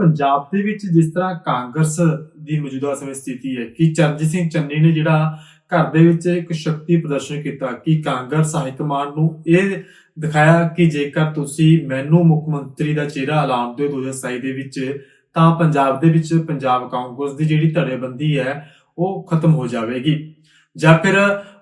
ਪੰਜਾਬ ਦੇ ਵਿੱਚ ਜਿਸ ਤਰ੍ਹਾਂ ਕਾਂਗਰਸ ਦੀ ਮੌਜੂਦਾ ਸਮੇਂ ਸਥਿਤੀ ਹੈ, ਕਿ ਚਰਨਜੀਤ ਸਿੰਘ ਚੰਨੀ ਨੇ ਜਿਹੜਾ ਘਰ ਦੇ ਵਿੱਚ ਇੱਕ ਸ਼ਕਤੀ ਪ੍ਰਦਰਸ਼ਨ ਕੀਤਾ, ਕਿ ਕਾਂਗਰਸ ਹਾਈ ਕਮਾਂਡ ਨੂੰ ਇਹ ਦਿਖਾਇਆ ਕਿ ਜੇਕਰ ਤੁਸੀਂ ਮੈਨੂੰ ਮੁੱਖ ਮੰਤਰੀ ਦਾ ਚਿਹਰਾ ਐਲਾਨ ਦਿਓ 2027 ਦੇ ਵਿੱਚ, ਤਾਂ ਪੰਜਾਬ ਦੇ ਵਿੱਚ ਪੰਜਾਬ ਕਾਂਗਰਸ ਦੀ ਜਿਹੜੀ ਧੜੇਬੰਦੀ ਹੈ, ਉਹ ਖਤਮ ਹੋ ਜਾਵੇਗੀ। ਜਾਂ ਫਿਰ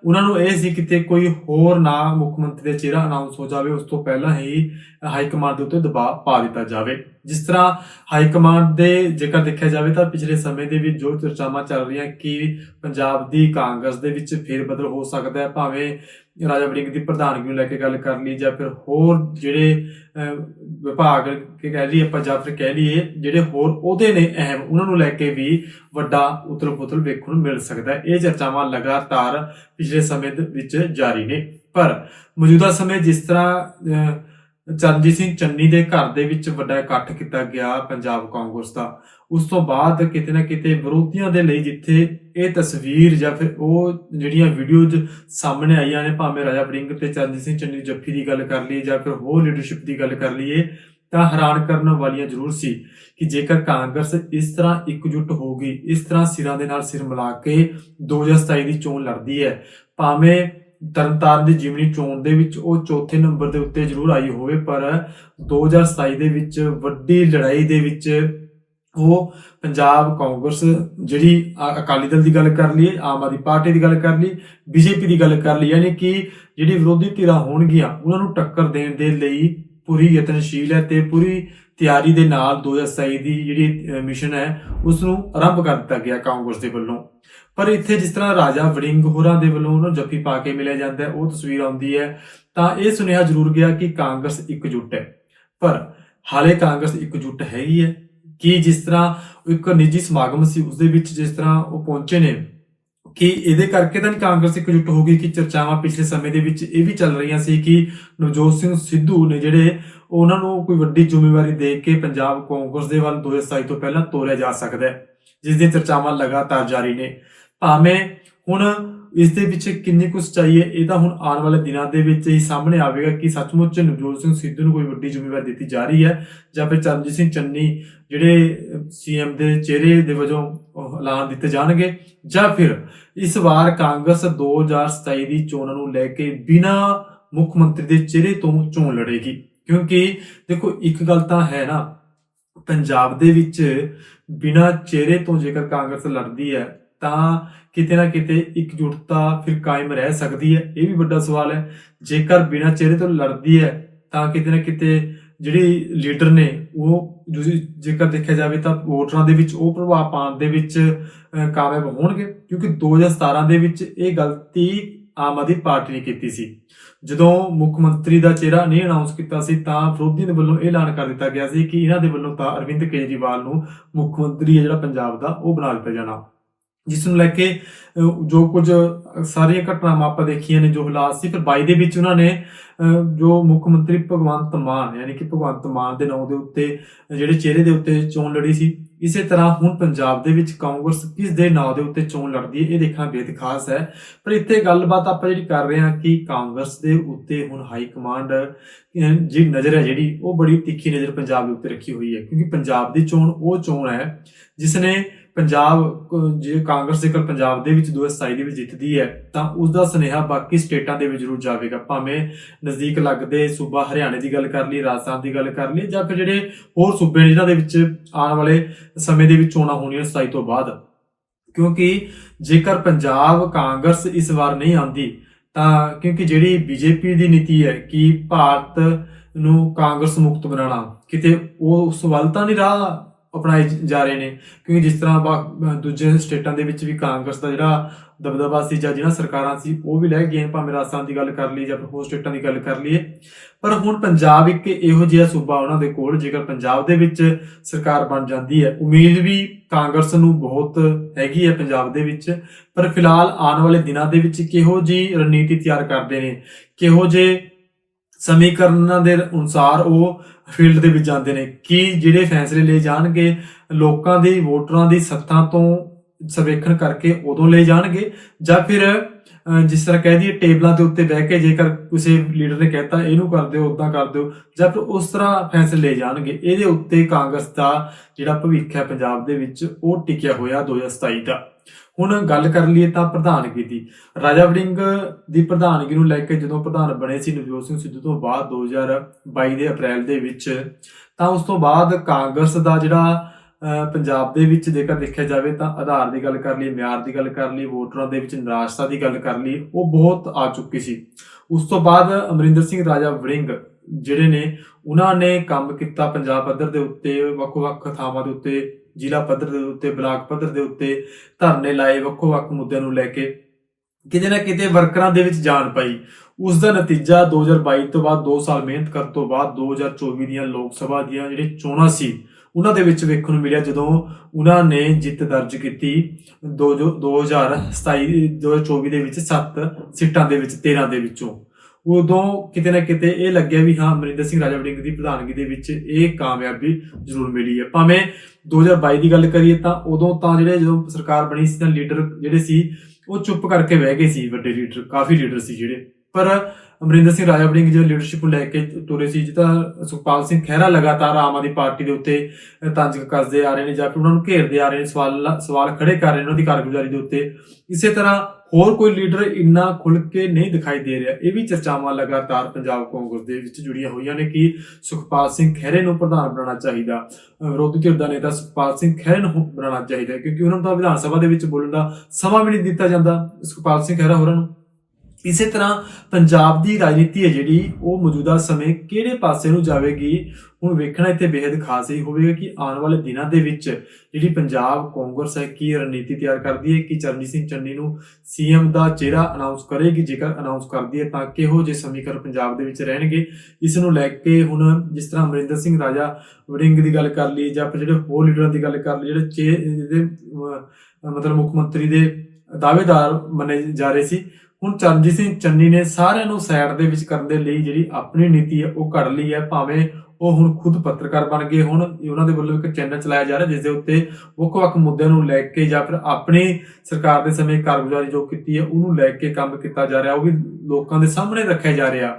ਉਹਨਾਂ ਨੂੰ ਇਹ ਸੀ ਕਿਤੇ ਕੋਈ ਹੋਰ ਨਾ ਮੁੱਖ ਮੰਤਰੀ ਦਾ ਚਿਹਰਾ ਅਨਾਉਂਸ ਹੋ ਜਾਵੇ, ਉਸ ਤੋਂ ਪਹਿਲਾਂ ਹੀ ਹਾਈ ਕਮਾਂਡ ਦੇ ਉੱਤੇ ਦਬਾਅ ਪਾ ਦਿੱਤਾ ਜਾਵੇ। ਜਿਸ ਤਰ੍ਹਾਂ ਹਾਈ ਕਮਾਂਡ ਦੇ ਜੇਕਰ ਦੇਖਿਆ ਜਾਵੇ ਤਾਂ ਪਿਛਲੇ ਸਮੇਂ ਦੇ ਵਿੱਚ ਜੋ ਚਰਚਾਵਾਂ ਚੱਲ ਰਹੀਆਂ ਕਿ ਪੰਜਾਬ ਦੀ ਕਾਂਗਰਸ ਦੇ ਵਿੱਚ ਫੇਰ ਬਦਲ ਹੋ ਸਕਦਾ ਹੈ ਭਾਵੇਂ ਰਾਜਾ ਵੜਿੰਗ ਦੀ ਪ੍ਰਧਾਨਗੀ ਨੂੰ ਲੈ ਕੇ ਗੱਲ ਕਰ ਲਈ ਜਾਂ ਫਿਰ ਹੋਰ ਜਿਹੜੇ ਅਹ, ਵਿਭਾਗ ਕਿ ਕਹਿ ਲਈਏ ਆਪਾਂ ਜਾਂ ਫਿਰ ਕਹਿ ਲਈਏ ਜਿਹੜੇ ਹੋਰ ਉਹਦੇ ਨੇ ਅਹਿਮ ਉਹਨਾਂ ਨੂੰ ਲੈ ਕੇ ਵੀ ਵੱਡਾ ਉਤਲ ਪੁਤਲ ਵੇਖਣ ਨੂੰ ਮਿਲ ਸਕਦਾ ਹੈ। ਇਹ ਚਰਚਾਵਾਂ ਲਗਾਤਾਰ ਪਿਛਲੇ ਸਮੇਂ ਦੇ ਵਿੱਚ ਜਾਰੀ ਨੇ। ਪਰ ਮੌਜੂਦਾ ਸਮੇਂ ਜਿਸ ਤਰ੍ਹਾਂ ਅਹ, ਚਰਨਜੀਤ ਸਿੰਘ ਚੰਨੀ ਦੇ ਘਰ ਦੇ ਵਿੱਚ ਵੱਡਾ ਇਕੱਠ ਕੀਤਾ ਗਿਆ ਪੰਜਾਬ ਕਾਂਗਰਸ ਦਾ। ਉਸ ਤੋਂ ਬਾਅਦ ਕਿਤੇ ਨਾ ਕਿਤੇ ਵਿਰੋਧੀਆਂ ਦੇ ਲਈ ਜਿੱਥੇ ਇਹ ਤਸਵੀਰ ਜਾਂ ਫਿਰ ਉਹ ਜਿਹੜੀਆਂ ਵੀਡੀਓਜ਼ ਸਾਹਮਣੇ ਆਈਆਂ ਨੇ, ਭਾਵੇਂ ਰਾਜਾ ਵੜਿੰਗ ਤੇ ਚਰਨਜੀਤ ਸਿੰਘ ਚੰਨੀ ਦੀ ਜੱਫੀ ਦੀ ਗੱਲ ਕਰ ਲਈਏ ਜਾਂ ਫਿਰ ਹੋਰ ਲੀਡਰਸ਼ਿਪ ਦੀ ਗੱਲ ਕਰ ਲਈਏ, ਤਾਂ ਹੈਰਾਨ ਕਰਨ ਵਾਲੀਆਂ ਜ਼ਰੂਰ ਸੀ ਕਿ ਜੇਕਰ ਕਾਂਗਰਸ ਇਸ ਤਰ੍ਹਾਂ ਇਕਜੁੱਟ ਹੋ ਗਈ, ਇਸ ਤਰ੍ਹਾਂ ਸਿਰਾਂ ਦੇ ਨਾਲ ਸਿਰ ਮਿਲਾ ਕੇ 2027 ਦੀ ਚੋਣ ਲੜਦੀ ਹੈ, ਭਾਵੇਂ ਤਰਨਤਾਰਨ ਦੀ ਜਿਮਨੀ ਚੋਣ ਦੇ ਵਿੱਚ ਉਹ ਚੌਥੇ ਨੰਬਰ ਦੇ ਉੱਤੇ ਜ਼ਰੂਰ ਆਈ ਹੋਵੇ, ਪਰ 2027 ਦੇ ਵਿੱਚ ਵੱਡੀ ਲੜਾਈ ਦੇ ਵਿੱਚ ਉਹ ਪੰਜਾਬ ਕਾਂਗਰਸ ਜਿਹੜੀ ਅਕਾਲੀ ਦਲ ਦੀ ਗੱਲ ਕਰ ਲਈਏ, ਆਮ ਆਦਮੀ ਪਾਰਟੀ ਦੀ ਗੱਲ ਕਰ ਲਈ ਬੀਜੇਪੀ ਦੀ ਗੱਲ ਕਰ ਲਈ ਯਾਨੀ ਕਿ ਜਿਹੜੀ ਵਿਰੋਧੀ ਧਿਰਾਂ ਹੋਣਗੀਆਂ, ਉਹਨਾਂ ਨੂੰ ਟੱਕਰ ਦੇਣ ਦੇ ਲਈ ਪੂਰੀ ਯਤਨਸ਼ੀਲ ਹੈ ਤੇ ਪੂਰੀ ਤਿਆਰੀ ਦੇ ਨਾਲ 2027 ਦੀ ਜਿਹੜੀ ਮਿਸ਼ਨ ਹੈ ਉਸ ਨੂੰ ਆਰੰਭ ਕਰ ਦਿੱਤਾ ਗਿਆ ਕਾਂਗਰਸ ਦੇ ਵੱਲੋਂ। ਪਰ ਇੱਥੇ ਜਿਸ ਤਰ੍ਹਾਂ ਰਾਜਾ ਵੜਿੰਗ ਹੋਰਾਂ ਦੇ ਵੱਲੋਂ ਉਹਨੂੰ ਜੱਫੀ ਪਾ ਕੇ ਮਿਲਿਆ ਜਾਂਦਾ ਹੈ, ਉਹ ਤਸਵੀਰ ਆਉਂਦੀ ਹੈ, ਤਾਂ ਇਹ ਸੁਨੇਹਾ ਜ਼ਰੂਰ ਗਿਆ ਕਿ ਕਾਂਗਰਸ ਇਕਜੁੱਟ ਹੈ। ਪਰ ਹਾਲੇ ਕਾਂਗਰਸ ਇਕਜੁੱਟ ਹੈਗੀ ਹੈ ਕਿ ਜਿਸ ਤਰ੍ਹਾਂ ਇੱਕ ਨਿੱਜੀ ਸਮਾਗਮ ਸੀ ਉਸ ਦੇ ਵਿੱਚ ਜਿਸ ਤਰ੍ਹਾਂ ਉਹ ਪਹੁੰਚੇ ਨੇ ਕਿ ਇਹਦੇ ਕਰਕੇ ਤਾਂ ਕਾਂਗਰਸ ਇਕਜੁੱਟ ਹੋ ਗਈ ਕਿ ਚਰਚਾਵਾਂ ਪਿਛਲੇ ਸਮੇਂ ਦੇ ਵਿੱਚ ਇਹ ਵੀ ਚੱਲ ਰਹੀਆਂ ਸੀ ਕਿ ਨਵਜੋਤ ਸਿੰਘ ਸਿੱਧੂ ਨੇ ਜਿਹੜੇ ਉਹਨਾਂ ਨੂੰ ਕੋਈ ਵੱਡੀ ਜ਼ਿੰਮੇਵਾਰੀ ਦੇ ਕੇ ਪੰਜਾਬ ਕਾਂਗਰਸ ਦੇ ਵੱਲ 2027 ਤੋਂ ਪਹਿਲਾਂ ਤੋਰਿਆ ਜਾ ਸਕਦਾ ਹੈ, ਜਿਸ ਦੀਆਂ ਚਰਚਾਵਾਂ ਲਗਾਤਾਰ ਜਾਰੀ ਨੇ। ਭਾਵੇਂ ਹੁਣ ਇਸ ਦੇ ਵਿੱਚ ਕਿੰਨੀ ਕੁ ਸੱਚਾਈ ਹੈ, ਇਹ ਤਾਂ ਹੁਣ ਆਉਣ ਵਾਲੇ ਦਿਨਾਂ ਦੇ ਵਿੱਚ ਹੀ ਸਾਹਮਣੇ ਆਵੇਗਾ ਕਿ ਸੱਚਮੁੱਚ ਨਵਜੋਤ ਸਿੰਘ ਸਿੱਧੂ ਨੂੰ ਕੋਈ ਵੱਡੀ ਜ਼ਿੰਮੇਵਾਰੀ ਦਿੱਤੀ ਜਾ ਰਹੀ ਹੈ ਜਾਂ ਫਿਰ ਚਰਨਜੀਤ ਸਿੰਘ ਚੰਨੀ ਜਿਹੜੇ ਸੀਐਮ ਦੇ ਚਿਹਰੇ ਦੇ ਵਜੋਂ ਐਲਾਨ ਦਿੱਤੇ ਜਾਣਗੇ ਜਾਂ ਫਿਰ ਇਸ ਵਾਰ ਕਾਂਗਰਸ 2027 ਦੀ ਚੋਣਾਂ ਨੂੰ ਲੈ ਕੇ ਬਿਨਾਂ ਮੁੱਖ ਮੰਤਰੀ ਦੇ ਚਿਹਰੇ ਤੋਂ ਚੋਣ ਲੜੇਗੀ। ਕਿਉਂਕਿ ਦੇਖੋ, ਇੱਕ ਗੱਲ ਤਾਂ ਹੈ ਨਾ, ਪੰਜਾਬ ਦੇ ਵਿੱਚ ਬਿਨਾਂ ਚਿਹਰੇ ਤੋਂ ਜੇਕਰ ਕਾਂਗਰਸ ਲੜਦੀ ਹੈ ਤਾਂ ਕਿਤੇ ਨਾ ਕਿਤੇ ਇਕਜੁੱਟਤਾ ਫਿਰ ਕਾਇਮ ਰਹਿ ਸਕਦੀ ਹੈ। ਇਹ ਵੀ ਵੱਡਾ ਸਵਾਲ ਹੈ। ਜੇਕਰ ਬਿਨਾਂ ਚਿਹਰੇ ਤੋਂ ਲੜਦੀ ਹੈ, ਤਾਂ ਕਿਤੇ ਨਾ ਕਿਤੇ ਜਿਹੜੀ ਲੀਡਰ ਨੇ, ਉਹ ਤੁਸੀਂ ਜੇਕਰ ਦੇਖਿਆ ਜਾਵੇ ਤਾਂ ਵੋਟਰਾਂ ਦੇ ਵਿੱਚ, ਉਹ ਪ੍ਰਭਾਵ ਪਾਉਣ ਦੇ ਵਿੱਚ ਕਾਮਯਾਬ ਹੋਣਗੇ। ਕਿਉਂਕਿ 2017 ਦੇ ਵਿੱਚ ਇਹ ਗਲਤੀ ਆਮ ਆਦਮੀ ਪਾਰਟੀ ਨੇ ਕੀਤੀ ਸੀ। ਜਦੋਂ ਮੁੱਖ ਮੰਤਰੀ ਦਾ ਚਿਹਰਾ ਨਹੀਂ ਅਨਾਉਂਸ ਕੀਤਾ ਸੀ, ਤਾਂ ਵਿਰੋਧੀਆਂ ਦੇ ਵੱਲੋਂ ਇਹ ਐਲਾਨ ਕਰ ਦਿੱਤਾ ਗਿਆ ਸੀ ਕਿ ਇਹਨਾਂ ਦੇ ਵੱਲੋਂ ਤਾਂ ਅਰਵਿੰਦ ਕੇਜਰੀਵਾਲ ਨੂੰ ਮੁੱਖ ਮੰਤਰੀ ਹੈ ਜਿਹੜਾ ਪੰਜਾਬ ਦਾ, ਉਹ ਬਣਾ ਦਿੱਤਾ ਜਾਣਾ। ਜਿਸ ਨੂੰ ਲੈ ਕੇ ਅਹ, ਜੋ ਕੁਝ ਸਾਰੀਆਂ ਘਟਨਾਵਾਂ ਆਪਾਂ ਦੇਖੀਆਂ ਨੇ ਜੋ ਹਾਲਾਤ ਸੀ ਫਿਰ 22 ਦੇ ਵਿੱਚ ਉਹਨਾਂ ਨੇ ਅਹ, ਜੋ ਮੁੱਖ ਮੰਤਰੀ ਭਗਵੰਤ ਮਾਨ ਯਾਨੀ ਕਿ ਭਗਵੰਤ ਮਾਨ ਦੇ ਨਾਂ ਦੇ ਉੱਤੇ ਜਿਹੜੇ ਚਿਹਰੇ ਦੇ ਉੱਤੇ ਚੋਣ ਲੜੀ ਸੀ ਇਸੇ ਤਰ੍ਹਾਂ ਹੁਣ ਪੰਜਾਬ ਦੇ ਵਿੱਚ ਕਾਂਗਰਸ ਕਿਸ ਦੇ ਨਾਂ ਦੇ ਉੱਤੇ ਚੋਣ ਲੜਦੀ ਹੈ ਇਹ ਦੇਖਣਾ ਬੇहद ਖਾਸ ਹੈ। ਪਰ ਇੱਥੇ ਗੱਲਬਾਤ ਆਪਾਂ ਜਿਹੜੀ ਕਰ ਰਹੇ ਹਾਂ ਕਿ ਕਾਂਗਰਸ ਦੇ ਉੱਤੇ ਹੁਣ ਹਾਈ ਕਮਾਂਡ ਅਹ, ਜੀ ਨਜ਼ਰ ਹੈ ਜਿਹੜੀ ਉਹ ਬੜੀ ਤਿੱਖੀ ਨਜ਼ਰ ਪੰਜਾਬ ਦੇ ਉੱਤੇ ਰੱਖੀ ਹੋਈ ਹੈ ਕਿਉਂਕਿ ਪੰਜਾਬ ਦੀ ਚੋਣ ਉਹ ਚੋਣ ਹੈ ਜਿਸ ਨੇ ਪੰਜਾਬ ਜੇ ਕਾਂਗਰਸ ਜੇਕਰ ਪੰਜਾਬ ਦੇ ਵਿੱਚ 2027 ਦੇ ਵਿੱਚ ਜਿੱਤਦੀ ਹੈ, ਤਾਂ ਉਸ ਦਾ ਸੁਨੇਹਾ ਬਾਕੀ ਸਟੇਟਾਂ ਦੇ ਵਿੱਚ ਜ਼ਰੂਰ ਜਾਵੇਗਾ। ਭਾਵੇਂ ਨਜ਼ਦੀਕ ਲੱਗਦੇ ਸੂਬਾ ਹਰਿਆਣੇ ਦੀ ਗੱਲ ਕਰ ਲਈ ਰਾਜਸਥਾਨ ਦੀ ਗੱਲ ਕਰ ਲਈ ਜਾਂ ਫਿਰ ਜਿਹੜੇ ਹੋਰ ਸੂਬੇ ਨੇ, ਜਿਨ੍ਹਾਂ ਦੇ ਵਿੱਚ ਆਉਣ ਵਾਲੇ ਸਮੇਂ ਦੇ ਵਿੱਚ ਚੋਣਾਂ ਹੋਣੀਆਂ 27 ਤੋਂ ਬਾਅਦ। ਕਿਉਂਕਿ ਜੇਕਰ ਪੰਜਾਬ, ਕਾਂਗਰਸ ਇਸ ਵਾਰ ਨਹੀਂ ਆਉਂਦੀ, ਤਾਂ ਕਿਉਂਕਿ ਜਿਹੜੀ ਬੀਜੇਪੀ ਦੀ ਨੀਤੀ ਹੈ ਕਿ ਭਾਰਤ ਨੂੰ ਕਾਂਗਰਸ ਮੁਕਤ ਬਣਾਉਣਾ, ਕਿਤੇ ਉਹ ਉਸ ਵੱਲ ਤਾਂ ਨਹੀਂ ਰਾਹ ਅਪਣਾਏ ਜਾ ਰਹੇ ਨੇ। ਕਿਉਂਕਿ ਜਿਸ ਤਰ੍ਹਾਂ ਬਾ- ਦੂਜੇ ਸਟੇਟਾਂ ਦੇ ਵਿੱਚ ਵੀ ਕਾਂਗਰਸ ਦਾ ਜਿਹੜਾ ਦਬਦਬਾ ਸੀ ਜਾਂ ਜਿਹਨਾਂ ਸਰਕਾਰਾਂ ਸੀ, ਉਹ ਵੀ ਲੈ ਗਏ ਭਾਵੇਂ ਰਾਜਸਥਾਨ ਦੀ ਗੱਲ ਕਰ ਲਈ ਜਾਂ ਫਿਰ ਹੋਰ ਸਟੇਟਾਂ ਦੀ ਗੱਲ ਕਰ ਲਈਏ। ਪਰ ਹੁਣ ਪੰਜਾਬ ਇੱਕ ਇਹੋ ਜਿਹਾ ਸੂਬਾ ਉਹਨਾਂ ਦੇ ਕੋਲ, ਜੇਕਰ ਪੰਜਾਬ ਦੇ ਵਿੱਚ ਸਰਕਾਰ ਬਣ ਜਾਂਦੀ ਹੈ, ਉਮੀਦ ਵੀ ਕਾਂਗਰਸ ਨੂੰ ਬਹੁਤ ਹੈਗੀ ਹੈ ਪੰਜਾਬ ਦੇ ਵਿੱਚ। ਪਰ ਫਿਲਹਾਲ ਆਉਣ ਵਾਲੇ ਦਿਨਾਂ ਦੇ ਵਿੱਚ ਕਿਹੋ ਜੀ ਰਣਨੀਤੀ ਤਿਆਰ ਕਰਦੇ ਨੇ? ਕਿਹੋ ਜੇ ਸਮੀਕਰਨਾਂ ਦੇ ਅਨੁਸਾਰ ਉਹ ਫੀਲਡ ਦੇ ਵਿੱਚ ਜਾਂਦੇ ਨੇ, ਕਿ ਜਿਹੜੇ ਫੈਸਲੇ ਲਏ ਜਾਣਗੇ, ਲੋਕਾਂ ਦੀ ਵੋਟਰਾਂ ਦੀ ਸੱਤਾ ਤੋਂ ਸਰਵੇਖਣ ਕਰਕੇ ਉਦੋਂ ਲਏ ਜਾਣਗੇ, ਜਾਂ ਫਿਰ ਜਿਸ ਤਰ੍ਹਾਂ ਕਹਿ ਦਈਏ ਟੇਬਲਾਂ ਦੇ ਉੱਤੇ ਬਹਿ ਕੇ ਜੇਕਰ ਕਿਸੇ ਲੀਡਰ ਨੇ ਕਹਿਤਾ ਇਹਨੂੰ ਕਰ ਦਿਓ ਉਦਾਂ ਕਰ ਦਿਓ, ਜਾਂ ਫਿਰ ਉਸ ਤਰ੍ਹਾਂ ਫੈਸਲੇ ਲਏ ਜਾਣਗੇ ਇਹਦੇ ਉੱਤੇ ਕਾਂਗਰਸ ਦਾ ਜਿਹੜਾ ਭਵਿੱਖ ਹੈ ਪੰਜਾਬ ਦੇ ਵਿੱਚ, ਉਹ ਟਿਕਿਆ ਹੋਇਆ 2027 ਦਾ। ਹੁਣ ਗੱਲ ਕਰ ਲਈਏ ਤਾਂ ਪ੍ਰਧਾਨਗੀ ਦੀ। ਰਾਜਾ ਵੜਿੰਗ ਦੀ ਪ੍ਰਧਾਨਗੀ ਨੂੰ ਲੈ ਕੇ ਜਦੋਂ ਪ੍ਰਧਾਨ ਬਣੇ ਸੀ ਨਵਜੋਤ ਸਿੰਘ ਸਿੱਧੂ ਤੋਂ ਬਾਅਦ 2022 ਦੇ ਅਪ੍ਰੈਲ ਦੇ ਵਿੱਚ, ਤਾਂ ਉਸ ਤੋਂ ਬਾਅਦ ਕਾਂਗਰਸ ਦਾ ਜਿਹੜਾ ਪੰਜਾਬ ਦੇ ਵਿੱਚ ਜੇਕਰ ਦੇਖਿਆ ਜਾਵੇ ਤਾਂ ਆਧਾਰ ਦੀ ਗੱਲ ਕਰ ਲਈ, ਮਿਆਰ ਦੀ ਗੱਲ ਕਰ ਲਈ, ਵੋਟਰਾਂ ਦੇ ਵਿੱਚ ਨਿਰਾਸ਼ਤਾ ਦੀ ਗੱਲ ਕਰ ਲਈ, ਉਹ ਬਹੁਤ ਆ ਚੁੱਕੀ ਸੀ। ਉਸ ਤੋਂ ਬਾਅਦ ਅਮਰਿੰਦਰ ਸਿੰਘ, ਰਾਜਾ ਵੜਿੰਗ ਜਿਹੜੇ ਨੇ, ਉਹਨਾਂ ਨੇ ਕੰਮ ਕੀਤਾ ਪੰਜਾਬ ਪੱਧਰ ਦੇ ਉੱਤੇ, ਵੱਖ-ਵੱਖ ਥਾਵਾਂ ਦੇ ਉੱਤੇ, ਜ਼ਿਲ੍ਹਾ ਪੱਧਰ ਦੇ ਉੱਤੇ, ਬਲਾਕ ਪੱਧਰ ਦੇ ਉੱਤੇ ਧਰਨੇ ਲਾਏ, ਵੱਖੋ-ਵੱਖ ਮੁੱਦਿਆਂ ਨੂੰ ਲੈ ਕੇ ਕਿਤੇ ਨਾ ਕਿਤੇ ਵਰਕਰਾਂ ਦੇ ਵਿੱਚ ਜਾਨ ਪਾਈ। ਉਸ ਦਾ ਨਤੀਜਾ 2022 ਤੋਂ ਬਾਅਦ 2 ਸਾਲ ਮਿਹਨਤ ਕਰਨ ਤੋਂ ਬਾਅਦ 2024 ਦੀਆਂ ਲੋਕ ਸਭਾ ਦੀਆਂ ਜਿਹੜੇ ਚੋਣਾਂ ਸੀ ਉਹਨਾਂ ਦੇ ਵਿੱਚ ਵੇਖਣ ਨੂੰ ਮਿਲਿਆ ਜਦੋਂ ਉਹਨਾਂ ਨੇ ਜਿੱਤ ਦਰਜ ਕੀਤੀ ਦੋ ਜੋ 2027 2024 ਦੇ ਵਿੱਚ 7 ਸੀਟਾਂ ਦੇ ਵਿੱਚ 13 ਦੇ ਵਿੱਚੋਂ। ਉਦੋਂ ਕਿਤੇ ਨਾ ਕਿਤੇ ਇਹ ਲੱਗਿਆ ਵੀ ਹਾਂ, ਅਮਰਿੰਦਰ ਸਿੰਘ ਰਾਜਾ ਵੜਿੰਗ ਦੀ ਪ੍ਰਧਾਨਗੀ ਦੇ ਵਿੱਚ ਇਹ ਕਾਮਯਾਬੀ ਜ਼ਰੂਰ ਮਿਲੀ ਹੈ। ਭਾਵੇਂ 2022 ਦੀ ਗੱਲ ਕਰੀਏ ਤਾਂ ਉਦੋਂ ਤਾਂ ਜਿਹੜੇ ਜਦੋਂ ਸਰਕਾਰ ਬਣੀ ਸੀ ਤਾਂ ਲੀਡਰ ਜਿਹੜੇ ਸੀ, ਉਹ ਚੁੱਪ ਕਰਕੇ ਬਹਿ ਗਏ ਸੀ, ਵੱਡੇ ਲੀਡਰ, ਕਾਫੀ ਲੀਡਰ ਸੀ ਜਿਹੜੇ। ਪਰ ਅਮਰਿੰਦਰ ਸਿੰਘ ਰਾਜਾ ਵੜਿੰਗ ਜੋ ਲੀਡਰਸ਼ਿਪ ਨੂੰ ਲੈ ਕੇ ਤੁਰੇ ਸੀ ਜਿੱਦਾਂ ਸੁਖਪਾਲ ਸਿੰਘ ਖਹਿਰਾ ਲਗਾਤਾਰ ਆਮ ਆਦਮੀ ਪਾਰਟੀ ਦੇ ਉੱਤੇ ਤੰਜ ਕੱਸਦੇ ਆ ਰਹੇ ਨੇ ਜਾਂ ਫਿਰ ਉਹਨਾਂ ਨੂੰ ਘੇਰਦੇ ਆ ਰਹੇ ਨੇ, ਸਵਾਲ ਸਵਾਲ ਖੜੇ ਕਰ ਰਹੇ ਨੇ ਉਹਨਾਂ ਦੀ ਕਾਰਗੁਜ਼ਾਰੀ ਦੇ ਉੱਤੇ। ਇਸੇ ਤਰ੍ਹਾਂ ਹੋਰ ਕੋਈ ਲੀਡਰ ਇੰਨਾ ਖੁੱਲ ਕੇ ਨਹੀਂ ਦਿਖਾਈ ਦੇ ਰਿਹਾ। ਇਹ ਵੀ ਚਰਚਾਵਾਂ ਲਗਾਤਾਰ ਪੰਜਾਬ ਕਾਂਗਰਸ ਦੇ ਵਿੱਚ ਜੁੜੀਆਂ ਹੋਈਆਂ ਨੇ ਕਿ ਸੁਖਪਾਲ ਸਿੰਘ ਖਹਿਰੇ ਨੂੰ ਪ੍ਰਧਾਨ ਬਣਾਉਣਾ ਚਾਹੀਦਾ। ਵਿਰੋਧੀ ਧਿਰ ਦਾ ਨੇਤਾ ਸੁਖਪਾਲ ਸਿੰਘ ਖਹਿਰੇ ਨੂੰ ਬਣਾਉਣਾ ਚਾਹੀਦਾ ਕਿਉਂਕਿ ਉਹਨਾਂ ਨੂੰ ਤਾਂ ਵਿਧਾਨ ਸਭਾ ਦੇ ਵਿੱਚ ਬੋਲਣ ਦਾ ਸਮਾਂ ਵੀ ਨਹੀਂ ਦਿੱਤਾ ਜਾਂਦਾ। ਸੁਖਪਾਲ ਸਿੰਘ ਖਹਿਰਾ ਹੋਰਾਂ ਨੂੰ। ਇਸੇ ਤਰ੍ਹਾਂ ਪੰਜਾਬ ਦੀ ਰਾਜਨੀਤੀ ਹੈ ਜਿਹੜੀ, ਉਹ ਮੌਜੂਦਾ ਸਮੇਂ ਕਿਹੜੇ ਪਾਸੇ ਨੂੰ ਜਾਵੇਗੀ, ਹੁਣ ਵੇਖਣਾ ਇੱਥੇ ਬੇहद ਖਾਸ ਹੀ ਹੋਵੇਗਾ ਕਿ ਆਉਣ ਵਾਲੇ ਦਿਨਾਂ ਦੇ ਵਿੱਚ ਜਿਹੜੀ ਪੰਜਾਬ, ਕਾਂਗਰਸ ਹੈ, ਕੀ ਰਣਨੀਤੀ ਤਿਆਰ ਕਰਦੀ ਹੈ, ਕਿ ਚਰਨਜੀਤ ਸਿੰਘ ਚੰਨੀ ਨੂੰ ਸੀਐਮ ਦਾ ਚਿਹਰਾ ਅਨਾਉਂਸ ਕਰੇਗੀ, ਜੇਕਰ ਅਨਾਉਂਸ ਕਰਦੀ ਹੈ ਤਾਂ ਕਿਹੋ ਜਿਹੇ ਸਮੀਕਰਨ ਪੰਜਾਬ ਦੇ ਵਿੱਚ ਰਹਿਣਗੇ। ਇਸ ਨੂੰ ਲੈ ਕੇ ਹੁਣ ਜਿਸ ਤਰ੍ਹਾਂ ਅਮਰਿੰਦਰ ਸਿੰਘ ਰਾਜਾ ਵੜਿੰਗ ਦੀ ਗੱਲ ਕਰ ਲਈ ਜਾਂ ਫਿਰ ਜਿਹੜੇ ਹੋਰ ਲੀਡਰਾਂ ਦੀ ਗੱਲ ਕਰ ਲਈ, ਜਿਹੜੇ ਚੇ ਮਤਲਬ ਮੁੱਖ ਮੰਤਰੀ ਦੇ ਦਾਅਵੇਦਾਰ ਮੰਨੇ ਜਾ ਰਹੇ ਸੀ ਹੁਣ ਚਰਨਜੀਤ ਸਿੰਘ ਚੰਨੀ ਨੇ ਸਾਰਿਆਂ ਨੂੰ ਸਾਈਡ ਦੇ ਵਿੱਚ ਕਰਨ ਦੇ ਲਈ ਜਿਹੜੀ ਆਪਣੀ ਨੀਤੀ ਹੈ, ਉਹ ਘੜ ਲਈ ਹੈ। ਭਾਵੇਂ ਉਹ ਹੁਣ ਖੁਦ ਪੱਤਰਕਾਰ ਬਣ ਗਏ ਹੁਣ ਉਹਨਾਂ ਦੇ ਵੱਲੋਂ ਇੱਕ ਚੈਨਲ ਚਲਾਇਆ ਜਾ ਰਿਹਾ ਜਿਸ ਦੇ ਉੱਤੇ ਵੱਖ-ਵੱਖ ਮੁੱਦਿਆਂ ਨੂੰ ਲੈ ਕੇ ਜਾਂ ਫਿਰ ਆਪਣੀ ਸਰਕਾਰ ਦੇ ਸਮੇਂ ਕਾਰਗੁਜ਼ਾਰੀ ਜੋ ਕੀਤੀ ਹੈ, ਉਹਨੂੰ ਲੈ ਕੇ ਕੰਮ ਕੀਤਾ ਜਾ ਰਿਹਾ, ਉਹ ਵੀ ਲੋਕਾਂ ਦੇ ਸਾਹਮਣੇ ਰੱਖਿਆ ਜਾ ਰਿਹਾ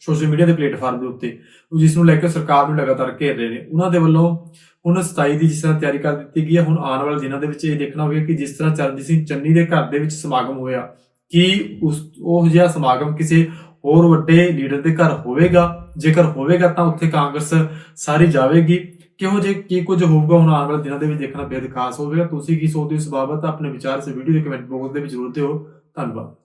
ਸੋਸ਼ਲ ਮੀਡੀਆ ਦੇ ਪਲੇਟਫਾਰਮ ਦੇ ਉੱਤੇ, ਉਹ ਜਿਸ ਨੂੰ ਲੈ ਕੇ ਸਰਕਾਰ ਨੂੰ ਲਗਾਤਾਰ ਘੇਰ ਰਹੇ ਨੇ। ਉਹਨਾਂ ਦੇ ਵੱਲੋਂ ਹੁਣ 27 ਦੀ ਜਿਸ ਤਰ੍ਹਾਂ ਤਿਆਰੀ ਕਰ ਦਿੱਤੀ ਗਈ ਹੈ, ਹੁਣ ਆਉਣ ਵਾਲੇ ਦਿਨਾਂ ਦੇ ਵਿੱਚ ਇਹ ਦੇਖਣਾ ਹੋਵੇਗਾ ਕਿ ਜਿਸ ਤਰ੍ਹਾਂ ਚਰਨਜੀਤ ਸਿੰਘ ਚੰਨੀ ਦੇ ਘਰ ਦੇ ਵਿੱਚ ਸਮਾਗਮ ਹੋਇਆ ਕੀ ਉਸ, ਉਹ ਜਿਹਾ ਸਮਾਗਮ ਕਿਸੇ ਹੋਰ ਵੱਡੇ ਲੀਡਰ ਦੇ ਘਰ ਹੋਵੇਗਾ, ਜੇਕਰ ਹੋਵੇਗਾ ਤਾਂ ਉੱਥੇ ਕਾਂਗਰਸ ਸਾਰੀ ਜਾਵੇਗੀ। ਕਿਹੋ ਜੇ ਕੀ ਕੁਝ ਹੋਊਗਾ ਹੁਣ ਆਉਣ ਵਾਲੇ ਦਿਨਾਂ ਦੇ ਵਿੱਚ ਦੇਖਣਾ ਬੇहद ਖਾਸ ਹੋਵੇਗਾ। ਤੁਸੀਂ ਕੀ ਸੋਚਦੇ ਹੋ ਇਸ ਬਾਬਤ ਆਪਣੇ ਵਿਚਾਰ ਇਸ ਵੀਡੀਓ ਦੇ ਕਮੈਂਟ ਬਾਕਸ ਦੇ ਵਿੱਚ ਜ਼ਰੂਰ ਦਿਓ। ਧੰਨਵਾਦ।